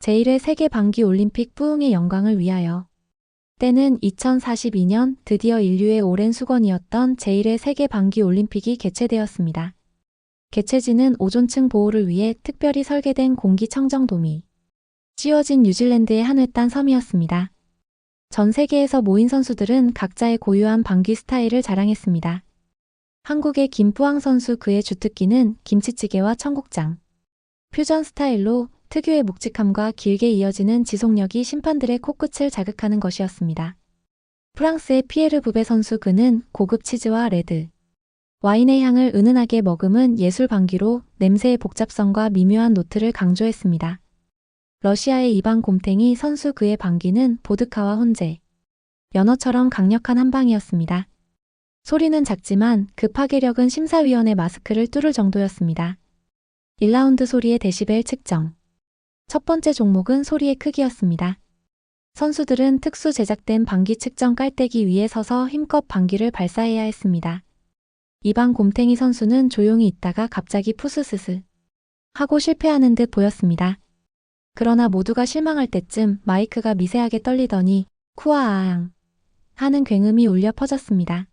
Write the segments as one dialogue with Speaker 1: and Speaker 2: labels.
Speaker 1: 제1회 세계 방기 올림픽 부흥의 영광을 위하여. 때는 2042년 드디어 인류의 오랜 수건이었던 제1회 세계 방기 올림픽이 개최되었습니다. 개최지는 오존층 보호를 위해 특별히 설계된 공기청정돔이 씌워진 뉴질랜드의 한 외딴 섬이었습니다. 전 세계에서 모인 선수들은 각자의 고유한 방귀 스타일을 자랑했습니다. 한국의 김부항 선수 그의 주특기는 김치찌개와 청국장. 퓨전 스타일로 특유의 묵직함과 길게 이어지는 지속력이 심판들의 코끝을 자극하는 것이었습니다. 프랑스의 피에르 부베 선수 그는 고급 치즈와 레드, 와인의 향을 은은하게 머금은 예술 방귀로 냄새의 복잡성과 미묘한 노트를 강조했습니다. 러시아의 이방 곰탱이 선수 그의 방귀는 보드카와 혼재, 연어처럼 강력한 한방이었습니다. 소리는 작지만 그 파괴력은 심사위원의 마스크를 뚫을 정도였습니다. 1라운드 소리의 데시벨 측정. 첫 번째 종목은 소리의 크기였습니다. 선수들은 특수 제작된 방귀 측정 깔때기 위에 서서 힘껏 방귀를 발사해야 했습니다. 이방 곰탱이 선수는 조용히 있다가 갑자기 푸스스스 하고 실패하는 듯 보였습니다. 그러나 모두가 실망할 때쯤 마이크가 미세하게 떨리더니 쿠아앙 하는 굉음이 울려 퍼졌습니다.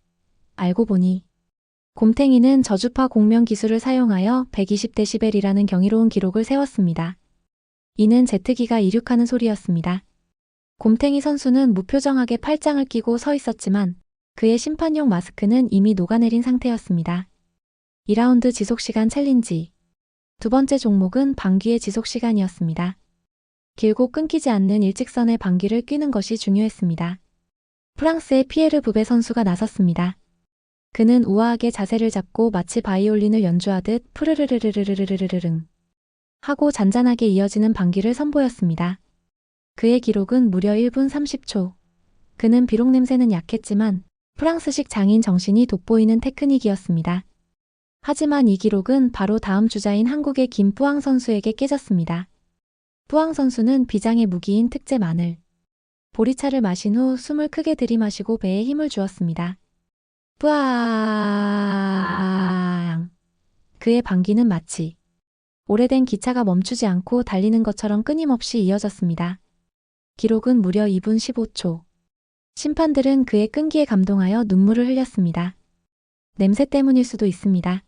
Speaker 1: 알고 보니 곰탱이는 저주파 공명 기술을 사용하여 120데시벨이라는 경이로운 기록을 세웠습니다. 이는 제트기가 이륙하는 소리였습니다. 곰탱이 선수는 무표정하게 팔짱을 끼고 서 있었지만 그의 심판용 마스크는 이미 녹아내린 상태였습니다. 2라운드 지속시간 챌린지 두 번째 종목은 방귀의 지속시간이었습니다. 길고 끊기지 않는 일직선의 방귀를 끼는 것이 중요했습니다. 프랑스의 피에르 부베 선수가 나섰습니다. 그는 우아하게 자세를 잡고 마치 바이올린을 연주하듯 푸르르르르르르르르릉 하고 잔잔하게 이어지는 방귀를 선보였습니다. 그의 기록은 무려 1분 30초. 그는 비록 냄새는 약했지만 프랑스식 장인 정신이 돋보이는 테크닉이었습니다. 하지만 이 기록은 바로 다음 주자인 한국의 김뿌앙 선수에게 깨졌습니다. 뿌앙 선수는 비장의 무기인 특제 마늘. 보리차를 마신 후 숨을 크게 들이마시고 배에 힘을 주었습니다. 뿌앙. 그의 방귀는 마치 오래된 기차가 멈추지 않고 달리는 것처럼 끊임없이 이어졌습니다. 기록은 무려 2분 15초. 심판들은 그의 끈기에 감동하여 눈물을 흘렸습니다. 냄새 때문일 수도 있습니다.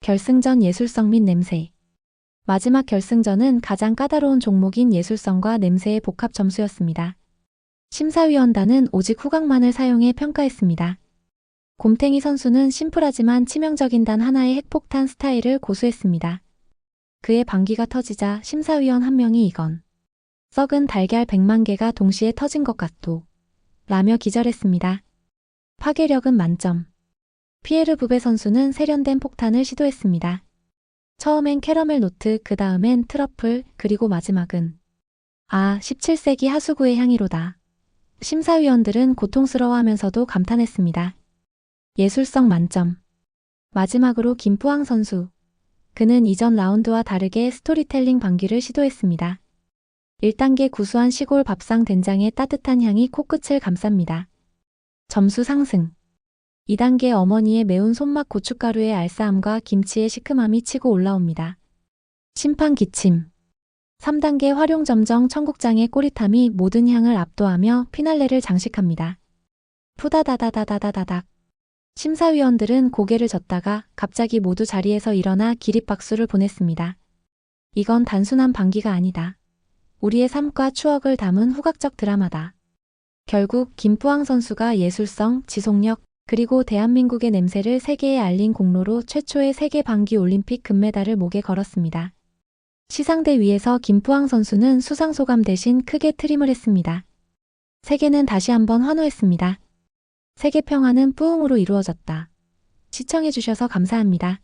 Speaker 1: 결승전 예술성 및 냄새. 마지막 결승전은 가장 까다로운 종목인 예술성과 냄새의 복합 점수였습니다. 심사위원단은 오직 후각만을 사용해 평가했습니다. 곰탱이 선수는 심플하지만 치명적인 단 하나의 핵폭탄 스타일을 고수했습니다. 그의 방귀가 터지자 심사위원 한 명이 이건 썩은 달걀 100만 개가 동시에 터진 것 같도 라며 기절했습니다. 파괴력은 만점. 피에르 부베 선수는 세련된 폭탄을 시도했습니다. 처음엔 캐러멜 노트, 그 다음엔 트러플, 그리고 마지막은 아, 17세기 하수구의 향이로다. 심사위원들은 고통스러워하면서도 감탄했습니다. 예술성 만점. 마지막으로 김뿌앙 선수. 그는 이전 라운드와 다르게 스토리텔링 방귀를 시도했습니다. 1단계 구수한 시골 밥상 된장의 따뜻한 향이 코끝을 감쌉니다. 점수 상승. 2단계 어머니의 매운 손맛 고춧가루의 알싸함과 김치의 시큼함이 치고 올라옵니다. 심판 기침. 3단계 활용 점정 청국장의 꼬릿함이 모든 향을 압도하며 피날레를 장식합니다. 푸다다다다다다닥. 심사위원들은 고개를 젓다가 갑자기 모두 자리에서 일어나 기립박수를 보냈습니다. 이건 단순한 방귀가 아니다. 우리의 삶과 추억을 담은 후각적 드라마다. 결국 김부항 선수가 예술성, 지속력, 그리고 대한민국의 냄새를 세계에 알린 공로로 최초의 세계 방귀 올림픽 금메달을 목에 걸었습니다. 시상대 위에서 김부항 선수는 수상 소감 대신 크게 트림을 했습니다. 세계는 다시 한번 환호했습니다. 세계 평화는 뿌응으로 이루어졌다. 시청해주셔서 감사합니다.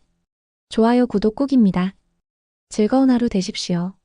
Speaker 1: 좋아요, 구독 꼭입니다. 즐거운 하루 되십시오.